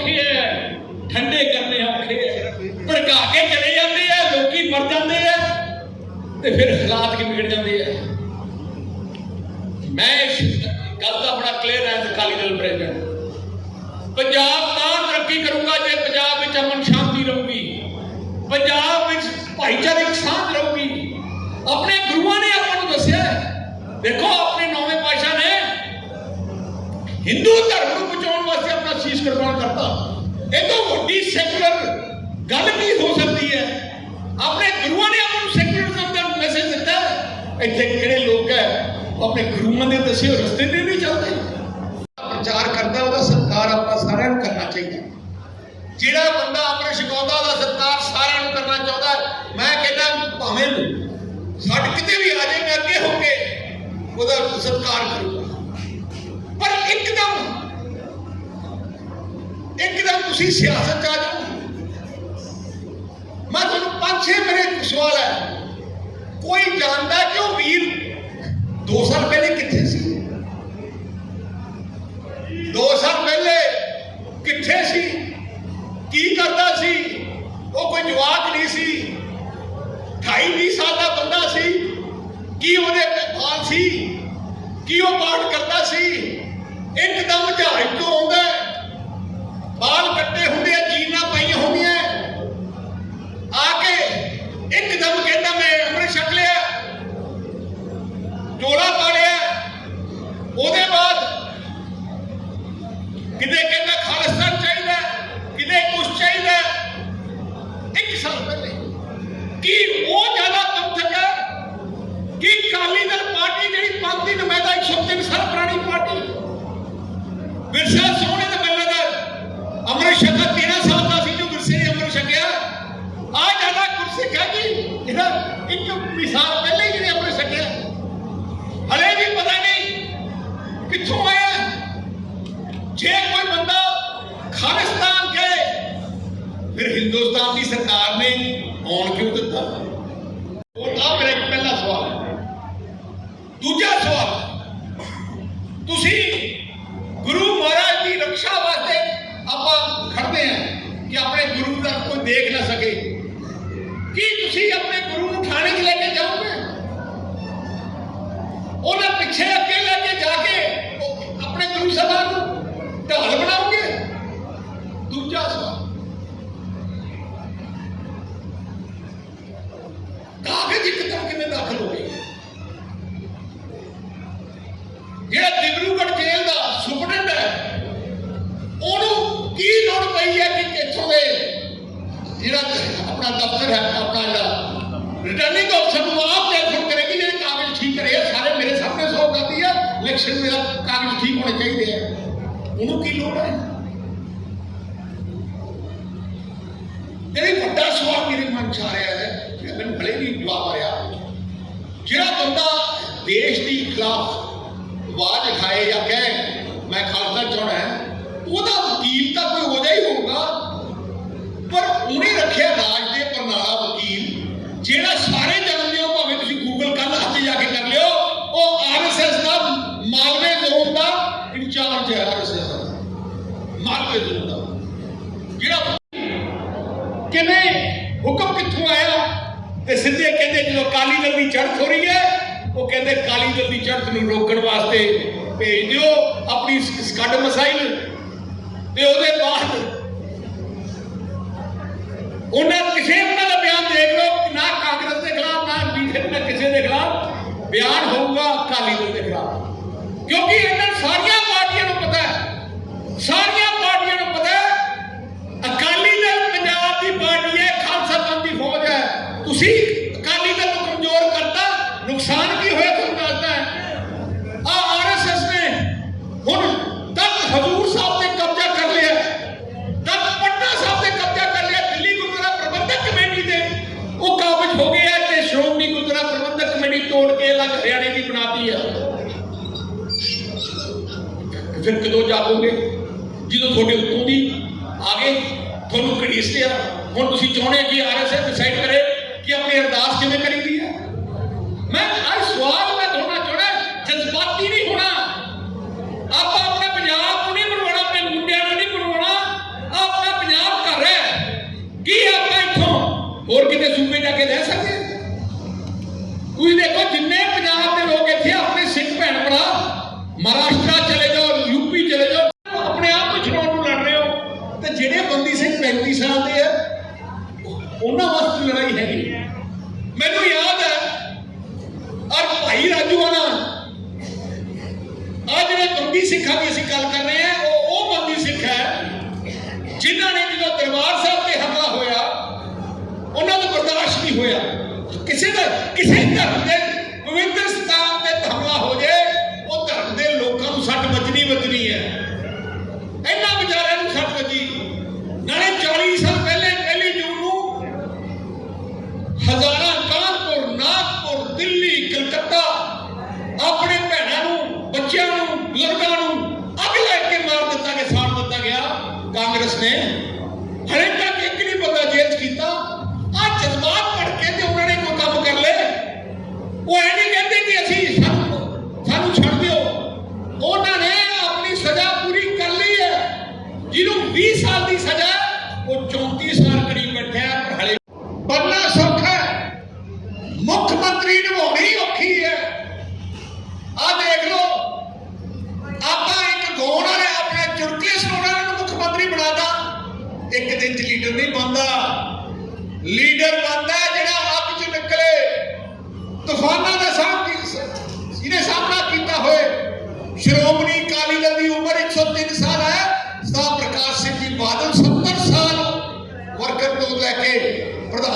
ਸੌਖੇ ਐ, ਠੰਡੇ ਕਰਨੇ ਔਖੇ ਐ, ਭੜਕਾ ਕੇ ਚਲੇ ਜਾਂਦੇ ਐ, ਲੋਕੀ ਮਰ ਜਾਂਦੇ ਐ, ਤੇ ਫਿਰ ਹਾਲਾਤ ਕਿ ਵਿਗੜ ਜਾਂਦੇ ਐ। ਮੈਂ ਇਸ ਗੱਲ ਦਾ ਬੜਾ ਕਲੀਅਰ ਹੈ ਅਕਾਲੀ ਦਲ ਪ੍ਰੈਜ਼ੀਡੈਂਟ। ਪੰਜਾਬ ਤਾਂ ਤਰੱਕੀ ਕਰੂਗਾ ਜੇ ਪੰਜਾਬ ਵਿੱਚ ਅਮਨ ਸ਼ਾਂਤੀ ਰਹੂਗੀ। ਪੰਜਾਬ ਵਿੱਚ ਭਾਈਚਾਰਕ ਸਾਂਝ ਰਹੂਗੀ। ਆਪਣੇ ਗੁਰੂਆਂ ਨੇ ਆਪਾਂ ਨੂੰ ਦੱਸਿਆ, ਦੇਖੋ ਆਪਣੇ ਨੌਵੇਂ ਪਾਤਸ਼ਾਹ ਨੇ ਹਿੰਦੂ ਧਰਮ ਨੂੰ ਇਹ ਤੋਂ ਵੱਡੀ ਸੈਕੂਲਰ ਗੱਲ ਕੀ ਹੋ ਸਕਦੀ ਹੈ? ਆਪਣੇ ਗੁਰੂਆਂ ਨੇ ਆਪਾਂ ਨੂੰ ਸੈਕੂਲਰਿਜ਼ਮ ਦਾ ਮੈਸੇਜ ਦਿੱਤਾ ਇੱਥੇ ਕਿਹੜੇ ਲੋਕ ਹੈ? ਆਪਣੇ ਗੁਰੂਆਂ ਦੇ ਦੱਸੇ ਰਸਤੇ ਤੇ ਨਹੀਂ ਚੱਲਦੇ। ਪ੍ਰਚਾਰ ਕਰਦਾ ਉਹਦਾ ਸਤਿਕਾਰ ਆਪਾਂ ਸਾਰਿਆਂ ਨੂੰ ਕਰਨਾ ਚਾਹੀਦਾ। ਜਿਹੜਾ ਬੰਦਾ ਆਪਣੇ ਸ਼ਿਕਾਇਤਾਂ ਦਾ ਸਤਿਕਾਰ ਸਾਰਿਆਂ ਨੂੰ ਕਰਨਾ ਚਾਹੁੰਦਾ ਮੈਂ ਕਹਿੰਦਾ ਭਾਵੇਂ ਛੱਡ ਕਿਤੇ ਵੀ ਆ ਜਾਏ, ਮੈਂ ਅੱਗੇ ਹੋ ਕੇ ਉਹਦਾ ਸਤਿਕਾਰ ਕਰੂੰਗਾ। ਪਰ ਇੱਕਦਮ ਤੁਸੀਂ ਸਿਆਸਤ 'ਚ ਆ ਜਾਓ ਮੈਂ ਤੁਹਾਨੂੰ ਪੰਜ ਛੇ ਮੇਰੇ ਇੱਕ ਸਵਾਲ ਹੈ ਕੋਈ ਜਾਣਦਾ ਕਿ ਉਹ ਵੀਰ 2 ਸਾਲ ਪਹਿਲੇ ਕਿੱਥੇ ਸੀ 2 ਸਾਲ ਪਹਿਲੇ ਕਿੱਥੇ ਸੀ ਕੀ ਕਰਦਾ ਸੀ ਉਹ ਕੋਈ ਜਵਾਕ ਨਹੀਂ ਸੀ 28 20 ਸਾਲ ਦਾ ਬੰਦਾ ਸੀ ਕੀ ਉਹਦੇ ਬਾਲ ਸੀ ਕੀ ਉਹ ਪਾਠ ਕਰਦਾ ਸੀ ਤੁਸੀਂ ਜਿਹੜਾ ਆਪਣਾ ਦਫ਼ਤਰ ਹੈ ਆਪਣਾ ਜਿਹੜਾ। ਰਿਟਰਨਿੰਗ ਅਫਸਰ ਨੂੰ ਆਪ ਟੈਲੀਫੋਨ ਕਰੇਗੀ ਜਿਹੜੇ ਕਾਗਜ਼ ਠੀਕ ਕਰੇ ਸਾਰੇ ਮੇਰੇ ਸਾਹਮਣੇ ਸੌ ਕਰਦੀ ਹੈ ਇਲੈਕਸ਼ਨ ਮੇਰਾ ਕਾਗਜ਼ ਠੀਕ ਹੋਣੇ ਚਾਹੀਦੇ ਆ। ਉਹਨੂੰ ਕੀ ਲੋੜ ਹੈ? ਜਿਹੜੀ ਵੱਡਾ ਸਵਾਲ ਮੇਰੇ ਮਨ ਚ ਆ ਰਿਹਾ ਹੈ, ਜਿਹੜਾ ਮੈਨੂੰ ਭਲੇ ਨਹੀਂ ਜਵਾਬ ਆ ਰਿਹਾ। ਜਿਹੜਾ ਬੰਦਾ ਦੇਸ਼ ਦੀ ਖਿਲਾਫ ਆਵਾਜ਼ ਉਠਾਏ ਜਾਂ ਕਹੇ, ਮੈਂ ਖਾਲਸਾ ਚਾਹਣਾ ਹੈ, ਉਹਦਾ ਵਕੀਲ ਤਾਂ ਕੋਈ ਹੋ ਹੀ ਰੱਖਿਆ ਰਾਜ ਦੇ ਪ੍ਰਣਾਲਾ ਵਕੀਲ, ਜਿਹੜਾ ਸਾਰੇ ਜਾਣਦੇ ਹੋ, ਭਾਵੇਂ ਤੁਸੀਂ ਗੂਗਲ ਕੱਲ ਹੱਥ ਜਾ ਕੇ ਕਰ ਲਿਓ, ਉਹ ਆਰਐਸਐਸ ਦਾ, ਮਾਲਵੇ ਜ਼ੋਨ ਦਾ, ਇੰਚਾਰਜ ਹੈ ਆਰਐਸਐਸ ਦਾ। ਮਾਲਵੇ ਜ਼ੋਨ ਦਾ। ਜਿਹੜਾ ਕਿਵੇਂ ਹੁਕਮ ਕਿੱਥੋਂ ਆਇਆ? ਤੇ ਸਿੱਧੇ ਕਹਿੰਦੇ ਜਦੋਂ ਕਾਲੀ ਦਲ ਦੀ ਚੜ੍ਹ ਹੋ ਰਹੀ ਹੈ, ਉਹ ਕਹਿੰਦੇ ਕਾਲੀ ਦਲ ਦੀ ਚੜ੍ਹ ਨੂੰ ਰੋਕਣ ਵਾਸਤੇ ਭੇਜ ਦਿਓ ਆਪਣੀ ਸ- ਸਕੱਡ ਮਸਾਈਲ। ਤੇ ਉਹਦੇ ਬਾਅਦ ਉਹਨਾਂ ਕਿਸੇ ਉਹਨਾਂ ਦਾ ਬਿਆਨ ਦੇਖ ਲਓ, ਨਾ ਕਾਂਗਰਸ ਦੇ ਖਿਲਾਫ, ਨਾ ਬੀਜੇਪੀ ਦੇ ਕਿਸੇ ਦੇ ਖਿਲਾਫ। ਬਿਆਨ ਹੋਊਗਾ ਅਕਾਲੀ ਦਲ ਦੇ ਖਿਲਾਫ। ਕਿਉਂਕਿ ਇਹਨਾਂ ਸਾਰੀਆਂ ਪਾਰਟੀਆਂ ਨੂੰ ਪਤਾ ਹੈ, ਸਾਰੀਆਂ ਪਾਰਟੀਆਂ ਨੂੰ ਪਤਾ ਹੈ, ਅਕਾਲੀ ਦਲ ਪੰਜਾਬ ਦੀ ਪਾਰਟੀ ਹੈ, ਖਾਲਸਾ ਪੰਥ ਦੀ ਫੌਜ ਹੈ। ਤੁਸੀਂ ਅਕਾਲੀ ਦਲ ਨੂੰ ਕਮਜ਼ੋਰ ਕਰ ਜਦੋਂ ਤੁਹਾਡੇ ਉੱਤੋਂ ਦੀ ਆ ਗਏ ਤੁਹਾਨੂੰ ਘੜੀਸਦੇ ਆ ਹੁਣ ਤੁਸੀਂ ਚਾਹੁੰਦੇ ਕਿ ਆਰਐਸਐਸ ਡਿਸਾਈਡ ਕਰੇ ਕਿ ਆਪਣੀ ਅਰਦਾਸ ਕਿਵੇਂ ਕਰੀਦੀ ਕਿਸੇ ਦਾ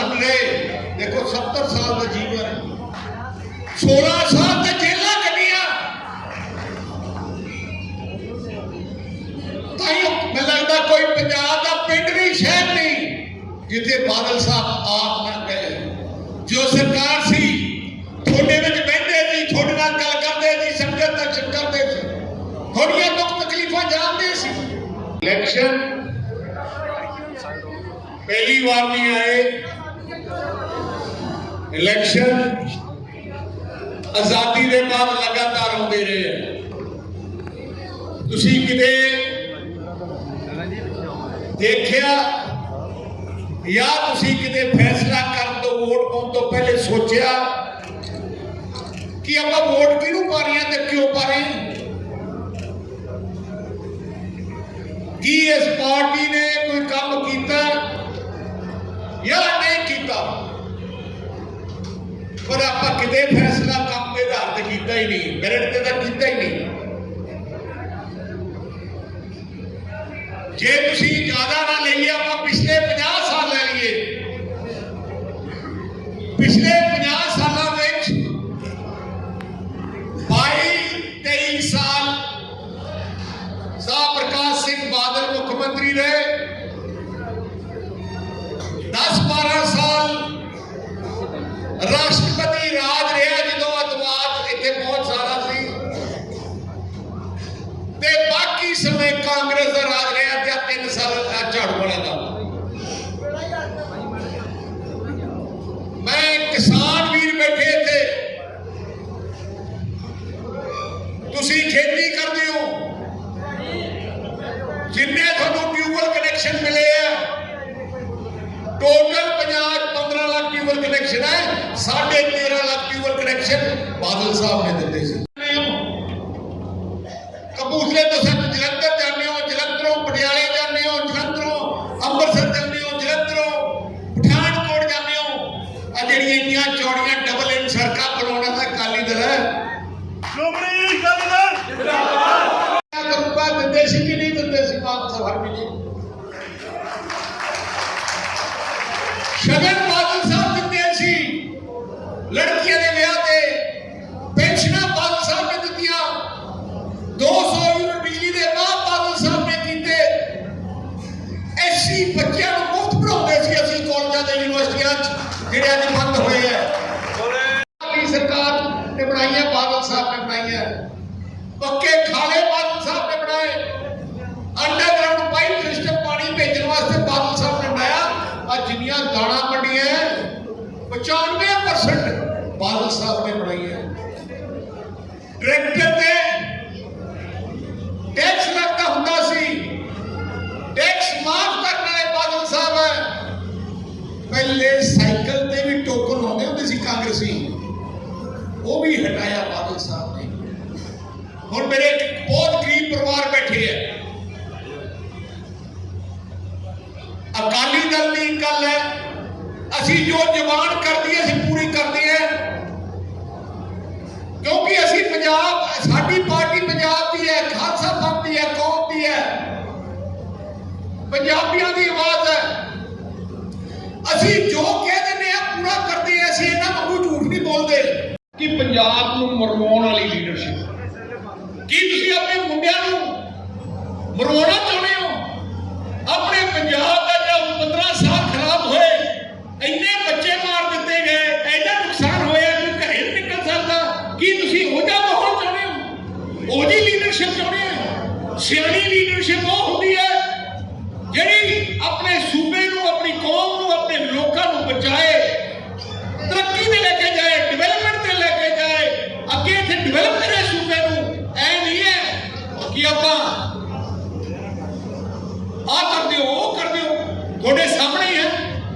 ਪ੍ਰਧਾਨ ਰਹੇ ਦੇਖੋ 70 ਸਾਲ ਦਾ ਜੀਵਨ 16 ਸਾਲ ਤੇ ਜੇਲਾਂ ਕੱਢੀਆਂ। ਤਾਈਓ ਮੈਨੂੰ ਲੱਗਦਾ ਕੋਈ ਪੰਜਾਬ ਦਾ ਪਿੰਡ ਨਹੀਂ ਸ਼ਹਿਰ ਨਹੀਂ ਜਿੱਥੇ ਬਾਦਲ ਸਾਹਿਬ ਆਪ ਨਾ ਗਏ। ਜੋ ਸਰਕਾਰ ਸੀ, ਤੁਹਾਡੇ ਵਿੱਚ ਬੈਠੇ ਸੀ, ਤੁਹਾਡੇ ਨਾਲ ਗੱਲ ਕਰਦੇ ਸੀ, ਸੰਗਤ ਦਰਸ਼ਨ ਕਰਦੇ ਸੀ। ਥੋੜੀਆਂ ਦੁੱਖ ਤਕਲੀਫਾਂ ਜਾਣਦੇ ਸੀ। ਇਲੈਕਸ਼ਨ ਪਹਿਲੀ ਵਾਰ ਨਹੀਂ ਆਏ। ਇਲੈਕਸ਼ਨ ਆਜ਼ਾਦੀ ਦੇ ਬਾਅਦ ਲਗਾਤਾਰ ਆਉਂਦੇ ਰਹੇ ਹੈ। ਤੁਸੀਂ ਕਿਤੇ ਦੇਖਿਆ ਜਾਂ ਤੁਸੀਂ ਕਿਤੇ ਫੈਸਲਾ ਕਰਨ ਤੋਂ ਵੋਟ ਪਾਉਣ ਤੋਂ ਪਹਿਲੇ ਸੋਚਿਆ ਕਿ ਆਪਾਂ ਵੋਟ ਕਿਹਨੂੰ ਪਾ ਰਹੇ ਹਾਂ ਤੇ ਕਿਉਂ ਪਾ ਰਹੇ ਕੀ ਇਸ ਪਾਰਟੀ ਨੇ ਕੋਈ ਕੰਮ ਕੀਤਾ ਪਰ ਆਪਾਂ ਕਿਤੇ ਫੈਸਲਾ ਕੰਮ ਦੇ ਆਧਾਰ ਤੇ ਕੀਤਾ ਹੀ ਨਹੀਂ ਮੈਰਿਟ ਤੇ ਤਾਂ ਕੀਤਾ ਹੀ ਨਹੀਂ। ਜੇ ਤੁਸੀਂ ਜ਼ਿਆਦਾ ਨਾ ਲਈਏ, ਆਪਾਂ ਪਿਛਲੇ 50 ਸਾਲ ਲੈ ਲਈਏ। ਪਿਛਲੇ 50 ਸਾਲਾਂ ਵਿੱਚ 22 23 ਸਾਲ ਸਾਹ ਪ੍ਰਕਾਸ਼ ਸਿੰਘ ਬਾਦਲ ਮੁੱਖ ਮੰਤਰੀ ਰਹੇ। 10 12 ਟੋਟਲ ਪੰਜਾਬ 'ਚ 15 ਲੱਖ ਟਿਊਬਲ ਕਨੈਕਸ਼ਨ ਹੈ। ਸਾਢੇ 13 ਲੱਖ ਟਿਊਬਲ ਕਨੈਕਸ਼ਨ ਬਾਦਲ ਸਾਹਿਬ ਨੇ ਦਿੱਤੇ ਸੀ। ਸ਼ਗਨ ਬਾਦਲ ਸਾਹਿਬ ਦਿੰਦੇ ਸੀ। ਲੜਕੀਆਂ ਦੇ ਵਿਆਹ ਤੇ ਪੈਨਸ਼ਨਾਂ ਬਾਦਲ ਸਾਹਿਬ ਨੇ ਦਿੱਤੀਆਂ। 200 ਯੂਨਿਟ ਬਿਜਲੀ ਦੇ ਬਾਅਦ ਬਾਦਲ ਸਾਹਿਬ ਨੇ ਕੀਤੇ। ਐਸੀ ਬੱਚਿਆਂ ਨੂੰ ਮੁਫਤ ਪੜਾਉਂਦੇ ਸੀ ਅਸੀਂ ਕਾਲਜਾਂ ਤੇ ਯੂਨੀਵਰਸਿਟੀਆਂ 'ਚ, ਜਿਹੜੇ ਅੱਜ ਬਾਦਲ ਸਾਹਿਬ ਨੇ ਬਣਾਈ ਹੈ। ਟਰੈਕਟਰ ਤੇ ਟੈਕਸ ਲੱਗਦਾ ਹੁੰਦਾ ਸੀ। ਟੈਕਸ ਮਾਫ ਕਰਨ ਵਾਲੇ ਬਾਦਲ ਸਾਹਿਬ। ਹੈ ਪਹਿਲੇ ਸਾਈਕਲ ਤੇ ਵੀ ਟੋਕਨ ਆਉਂਦੇ ਹੁੰਦੇ ਸੀ ਕਾਂਗਰਸੀ। ਉਹ ਵੀ ਹਟਾਇਆ ਬਾਦਲ ਸਾਹਿਬ ਨੇ। ਹੁਣ ਮੇਰੇ ਬਹੁਤ ਗਰੀਬ ਪਰਿਵਾਰ ਬੈਠੇ ਹੈ। ਅਕਾਲੀ ਦਲ ਦੀ ਗੱਲ ਹੈ। ਅਸੀਂ ਜੋ ਜਵਾਨ ਕਰਦੀ ਹੈ ਅਸੀਂ ਪੰਜਾਬੀਆਂ ਦੀ ਆਵਾਜ਼ ਹੈ। ਅਸੀਂ ਜੋ ਕਹਿ ਦਿੰਦੇ ਆ ਪੂਰਾ ਕਰਦੇ ਆ ਅਸੀਂ ਇਹਨਾਂ ਵਾਂਗੂ ਝੂਠ ਨਹੀਂ ਬੋਲਦੇ ਕਿ ਪੰਜਾਬ ਨੂੰ ਮਰਵਾਉਣ ਵਾਲੀ ਲੀਡਰਸ਼ਿਪ ਕੀ ਤੁਸੀਂ ਆਪਣੇ ਮੁੰਡਿਆਂ ਨੂੰ ਮਰਵਾਉਣਾ ਆ ਕਰਦੇ ਹੋ ਉਹ ਕਰਦੇ ਹੋ ਤੁਹਾਡੇ ਸਾਹਮਣੇ ਹੀ ਹੈ।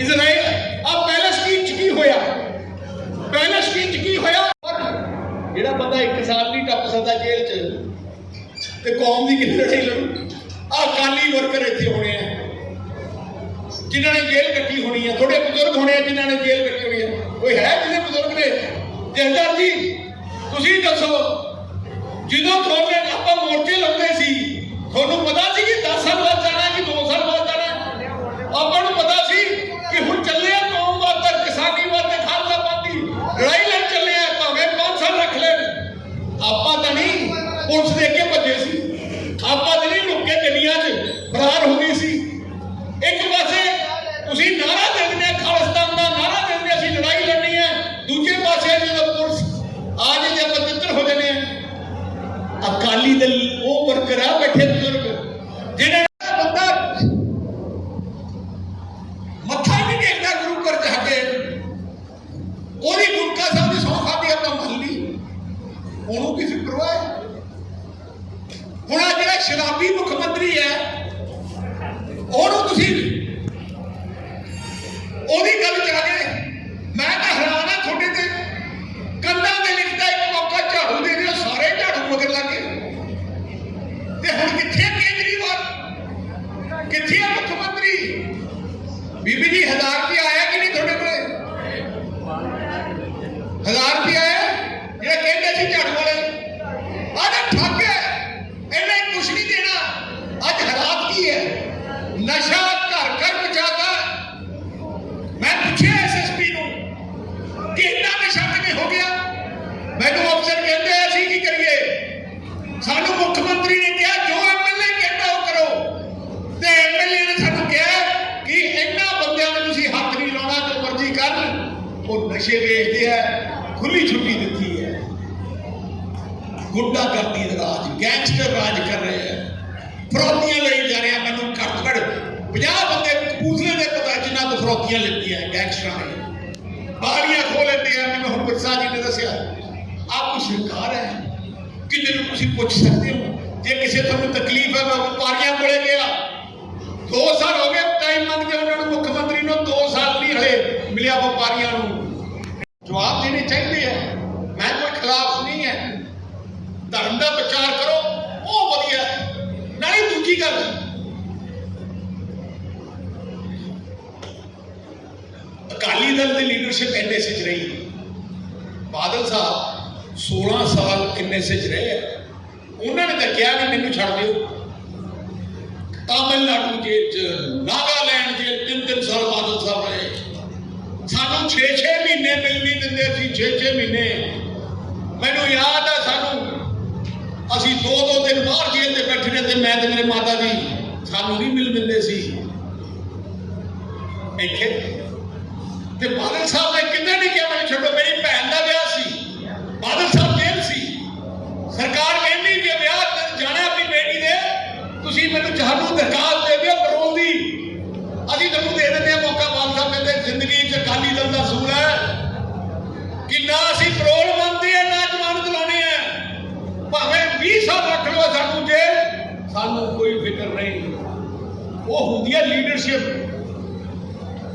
ਇਜ਼ਰਾਈਲ, ਆ ਪੈਲਸਤੀਨ ਚ ਕੀ ਹੋਇਆ? ਪੈਲਸਤੀਨ ਚ ਕੀ ਹੋਇਆ? ਜਿਹੜਾ ਬੰਦਾ ਇੱਕ ਸਾਲ ਨਹੀਂ ਟੱਪ ਸਕਦਾ ਜੇਲ੍ਹ ਚ, ਤੇ ਕੌਮ ਦੀ ਕਿੰਨੀ ਲੜਾਈ ਲੜੂ? ਆ ਕਾਲੀ ਵਰਕਰ ਇੱਥੇ ਹੋਣੇ ਆ। ਜਿਨ੍ਹਾਂ ਨੇ ਜੇਲ੍ਹ ਕੱਟੀ ਹੋਣੀ ਹੈ ਤੁਹਾਡੇ ਬਜ਼ੁਰਗ ਹੋਣੇ ਆ ਜਿਨ੍ਹਾਂ ਨੇ ਜੇਲ੍ਹ ਕੱਟੀ ਹੋਣੀ ਹੈ ਕੋਈ ਹੈ ਜਿਹਦੇ ਬਜ਼ੁਰਗ ਨੇ ਜਹਦਾਰ ਜੀ, ਤੁਸੀਂ ਦੱਸੋ, ਜਦੋਂ ਤੁਹਾਡੇ ਆਪਾਂ ਮੋਰਚੇ ਅਕਾਲੀ ਦਲ ਉਹ ਵਰਕਰ ਆ ਬੈਠੇ ਬਜ਼ੁਰਗ ਜਿਹੜੇ ਨਸ਼ੇ ਵੇਚਦੇ ਆ, ਖੁੱਲੀ ਛੁੱਟੀ ਦਿੱਤੀ ਹੈ। ਗੁੰਡਾ ਕਰਦੀ ਰਾਜ, ਗੈਂਗਸਟਰ ਰਾਜ ਕਰ ਰਹੇ ਆ ਫਰੋਤੀਆਂ ਲਈ ਜਾ ਰਹੇ, ਮੈਨੂੰ ਘੱਟ ਘੱਟ 50 ਬੰਦੇ ਕਪੂਰਥਲੇ ਦੇ ਪਤਾ ਜਿਨ੍ਹਾਂ ਤੋਂ ਫਰੋਤੀਆਂ ਲੈਂਦੀਆਂ ਗੈਂਗਸਟਰਾਂ ਨੇ। ਬਾਹਰੀਆਂ ਖੋਲ ਲੈਂਦੇ ਆ, ਮੈਨੂੰ ਹੁਣ ਬਿਰਸਾ ਜੀ ਨੇ ਦੱਸਿਆ, ਆਪ ਕੋਈ ਸਰਕਾਰ ਹੈ? ਕਿਤੇ ਨੂੰ ਤੁਸੀਂ ਪੁੱਛ ਸਕਦੇ ਹੋ? ਜੇ ਕਿਸੇ ਤੁਹਾਨੂੰ ਤਕਲੀਫ ਹੈ, ਮੈਂ ਵਪਾਰੀਆਂ ਕੋਲੇ ਗਿਆ। 2 ਸਾਲ ਹੋ ਗਏ ਜਵਾਬ ਦੇਣੇ ਚਾਹੀਦੇ ਹੈ। ਮੈਂ ਕੋਈ ਖਿਲਾਫ ਨਹੀਂ ਹੈ। ਧਰਮ ਦਾ ਪ੍ਰਚਾਰ ਕਰੋ, ਉਹ ਵਧੀਆ ਹੈ। ਨਾਲੇ ਦੂਜੀ ਗੱਲ, ਅਕਾਲੀ ਦਲ ਦੀ ਲੀਡਰਸ਼ਿਪ ਇੰਨੇ ਚ ਰਹੀ ਬਾਦਲ ਸਾਹਿਬ 16 ਸਾਲ ਐਨਐਸਏ ਚ ਰਹੇ ਆ ਉਹਨਾਂ ਨੇ ਤਾਂ ਕਿਹਾ ਵੀ ਮੈਨੂੰ ਛੱਡ ਦਿਓ। ਤਾਮਿਲਨਾਡੂ ਜੇਲ੍ਹ ਚ, ਨਾਗਾਲੈਂਡ ਜੇਲ੍ਹ ਤਿੰਨ ਤਿੰਨ ਸਾਲ ਬਾਦਲ ਸਾਹਿਬ ਰਹੇ। ਸਾਨੂੰ 6-6 ਮਹੀਨੇ ਮਿਲ ਨਹੀਂ ਦਿੰਦੇ ਸੀ 6-6 ਮਹੀਨੇ। ਮੈਨੂੰ ਯਾਦ ਆ ਸਾਨੂੰ, ਅਸੀਂ ਦੋ ਦੋ ਦਿਨ ਬਾਹਰ ਜੇਲ੍ਹ ਤੇ ਬੈਠੇ ਰਹੇ ਤੇ ਮੈਂ ਤੇ ਮੇਰੇ ਮਾਤਾ ਜੀ, ਸਾਨੂੰ ਨਹੀਂ ਮਿਲ ਦਿੰਦੇ ਸੀ। ਇੱਥੇ। ਤੇ ਬਾਦਲ ਸਾਹਿਬ ਨੇ ਕਿੰਨੇ ਨਹੀਂ ਕਿਹਾ, ਮੈਨੂੰ ਛੱਡੋ, ਮੇਰੀ ਭੈਣ ਦਾ ਵਿਆਹ ਸੀ।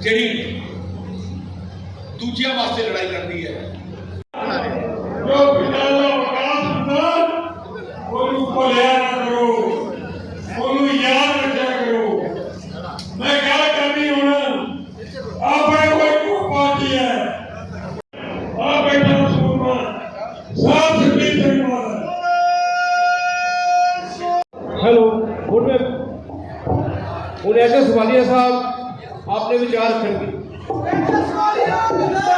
ਜਿਹੜੀ ਦੂਜਿਆਂ ਵਾਸਤੇ ਲੜਾਈ ਲੜਦੀ ਹੈ।